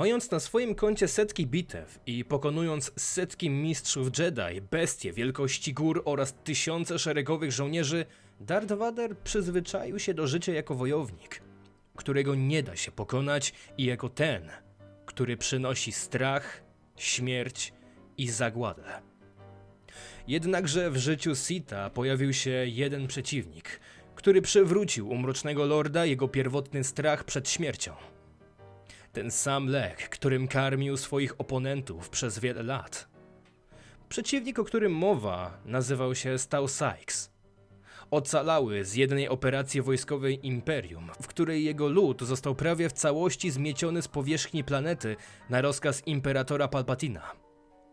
Mając na swoim koncie setki bitew i pokonując setki mistrzów Jedi, bestie wielkości gór oraz tysiące szeregowych żołnierzy, Darth Vader przyzwyczaił się do życia jako wojownik, którego nie da się pokonać i jako ten, który przynosi strach, śmierć i zagładę. Jednakże w życiu Sita pojawił się jeden przeciwnik, który przywrócił u Mrocznego Lorda jego pierwotny strach przed śmiercią. Ten sam lek, którym karmił swoich oponentów przez wiele lat. Przeciwnik, o którym mowa, nazywał się Stał Sykes. Ocalały z jednej operacji wojskowej Imperium, w której jego lud został prawie w całości zmieciony z powierzchni planety na rozkaz imperatora Palpatina.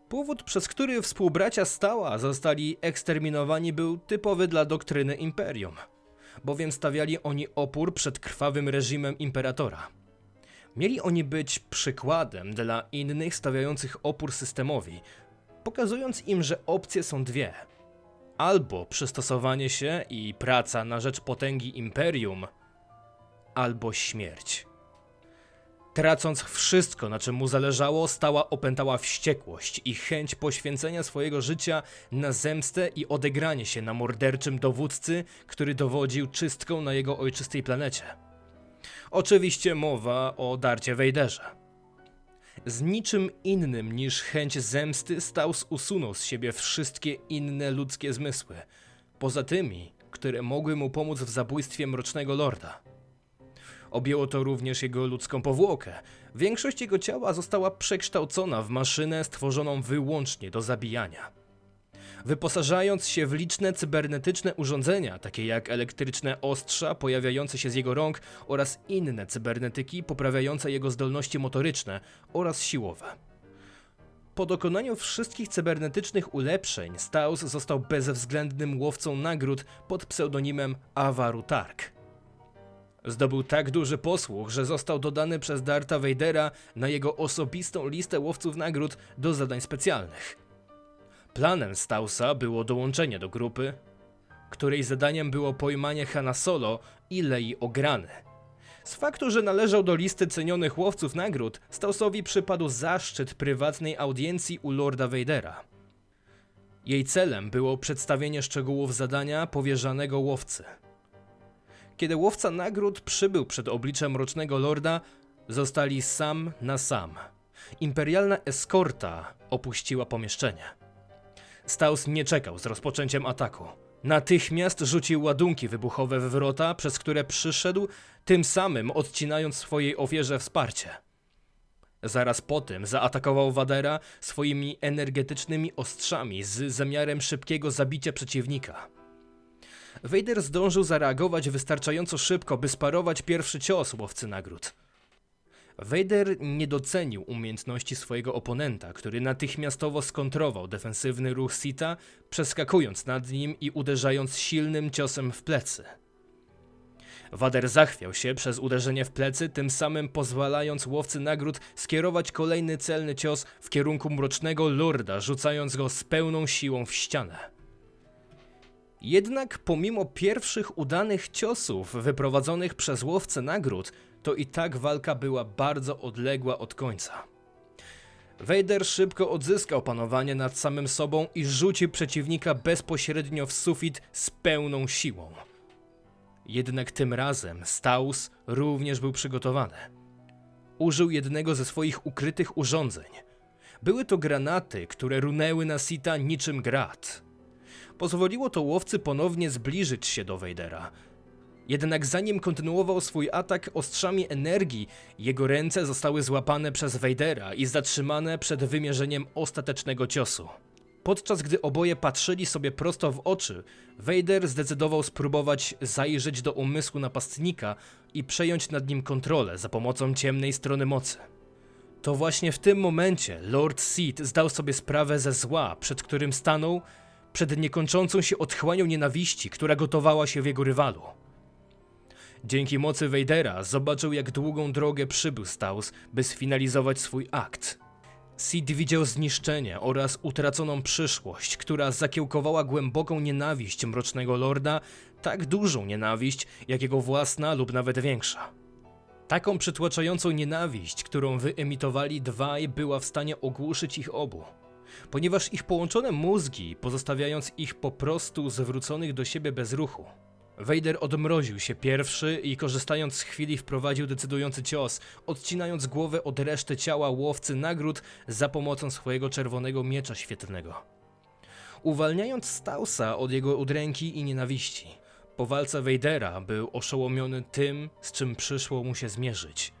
Powód, przez który współbracia Stała zostali eksterminowani, był typowy dla doktryny Imperium, bowiem stawiali oni opór przed krwawym reżimem imperatora. Mieli oni być przykładem dla innych stawiających opór systemowi, pokazując im, że opcje są dwie: albo przystosowanie się i praca na rzecz potęgi imperium, albo śmierć. Tracąc wszystko, na czym mu zależało, stała opętała wściekłość i chęć poświęcenia swojego życia na zemstę i odegranie się na morderczym dowódcy, który dowodził czystką na jego ojczystej planecie. Oczywiście mowa o Darcie Wejderze. Z niczym innym niż chęć zemsty Staus usunął z siebie wszystkie inne ludzkie zmysły, poza tymi, które mogły mu pomóc w zabójstwie Mrocznego Lorda. Objęło to również jego ludzką powłokę. Większość jego ciała została przekształcona w maszynę stworzoną wyłącznie do zabijania. Wyposażając się w liczne cybernetyczne urządzenia, takie jak elektryczne ostrza pojawiające się z jego rąk oraz inne cybernetyki poprawiające jego zdolności motoryczne oraz siłowe. Po dokonaniu wszystkich cybernetycznych ulepszeń, Staus został bezwzględnym łowcą nagród pod pseudonimem Avaru Tark. Zdobył tak duży posłuch, że został dodany przez Darta Vadera na jego osobistą listę łowców nagród do zadań specjalnych. Planem Stausa było dołączenie do grupy, której zadaniem było pojmanie Hanna Solo i Lei Ograny. Z faktu, że należał do listy cenionych łowców nagród, Stausowi przypadł zaszczyt prywatnej audiencji u Lorda Vadera. Jej celem było przedstawienie szczegółów zadania powierzanego łowcy. Kiedy łowca nagród przybył przed obliczem Mrocznego Lorda, zostali sam na sam. Imperialna eskorta opuściła pomieszczenie. Staus nie czekał z rozpoczęciem ataku. Natychmiast rzucił ładunki wybuchowe w wrota, przez które przyszedł, tym samym odcinając swojej ofierze wsparcie. Zaraz po tym zaatakował Wadera swoimi energetycznymi ostrzami z zamiarem szybkiego zabicia przeciwnika. Vader zdążył zareagować wystarczająco szybko, by sparować pierwszy cios łowcy nagród. Vader nie docenił umiejętności swojego oponenta, który natychmiastowo skontrował defensywny ruch Sita, przeskakując nad nim i uderzając silnym ciosem w plecy. Wader zachwiał się przez uderzenie w plecy, tym samym pozwalając łowcy nagród skierować kolejny celny cios w kierunku mrocznego lorda, rzucając go z pełną siłą w ścianę. Jednak pomimo pierwszych udanych ciosów wyprowadzonych przez łowcę nagród, to i tak walka była bardzo odległa od końca. Vader szybko odzyskał panowanie nad samym sobą i rzucił przeciwnika bezpośrednio w sufit z pełną siłą. Jednak tym razem Staus również był przygotowany. Użył jednego ze swoich ukrytych urządzeń. Były to granaty, które runęły na Sita niczym grat. Pozwoliło to łowcy ponownie zbliżyć się do Vadera. Jednak zanim kontynuował swój atak ostrzami energii, jego ręce zostały złapane przez Vadera i zatrzymane przed wymierzeniem ostatecznego ciosu. Podczas gdy oboje patrzyli sobie prosto w oczy, Vader zdecydował spróbować zajrzeć do umysłu napastnika i przejąć nad nim kontrolę za pomocą ciemnej strony mocy. To właśnie w tym momencie Lord Seed zdał sobie sprawę ze zła, przed którym stanął, przed niekończącą się otchłanią nienawiści, która gotowała się w jego rywalu. Dzięki mocy Vadera zobaczył, jak długą drogę przybył Staus, by sfinalizować swój akt. Sid widział zniszczenie oraz utraconą przyszłość, która zakiełkowała głęboką nienawiść Mrocznego Lorda, tak dużą nienawiść, jak jego własna lub nawet większa. Taką przytłaczającą nienawiść, którą wyemitowali dwaj, była w stanie ogłuszyć ich obu. Ponieważ ich połączone mózgi, pozostawiając ich po prostu zwróconych do siebie bez ruchu. Vader odmroził się pierwszy i korzystając z chwili wprowadził decydujący cios, odcinając głowę od reszty ciała łowcy nagród za pomocą swojego czerwonego miecza świetlnego. Uwalniając Stausa od jego udręki i nienawiści. Po walce Vadera był oszołomiony tym, z czym przyszło mu się zmierzyć.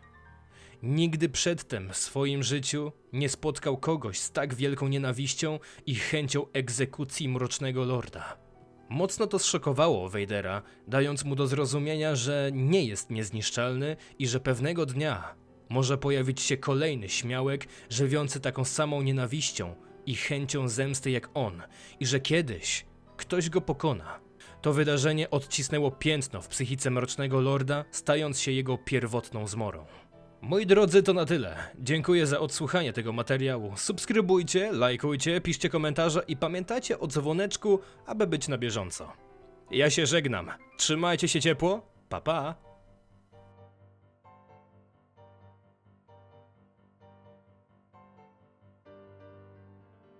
Nigdy przedtem w swoim życiu nie spotkał kogoś z tak wielką nienawiścią i chęcią egzekucji Mrocznego Lorda. Mocno to zszokowało Vadera, dając mu do zrozumienia, że nie jest niezniszczalny i że pewnego dnia może pojawić się kolejny śmiałek, żywiący taką samą nienawiścią i chęcią zemsty jak on, i że kiedyś ktoś go pokona. To wydarzenie odcisnęło piętno w psychice Mrocznego Lorda, stając się jego pierwotną zmorą. Moi drodzy, to na tyle. Dziękuję za odsłuchanie tego materiału. Subskrybujcie, lajkujcie, piszcie komentarze i pamiętajcie o dzwoneczku, aby być na bieżąco. Ja się żegnam. Trzymajcie się ciepło. Pa pa.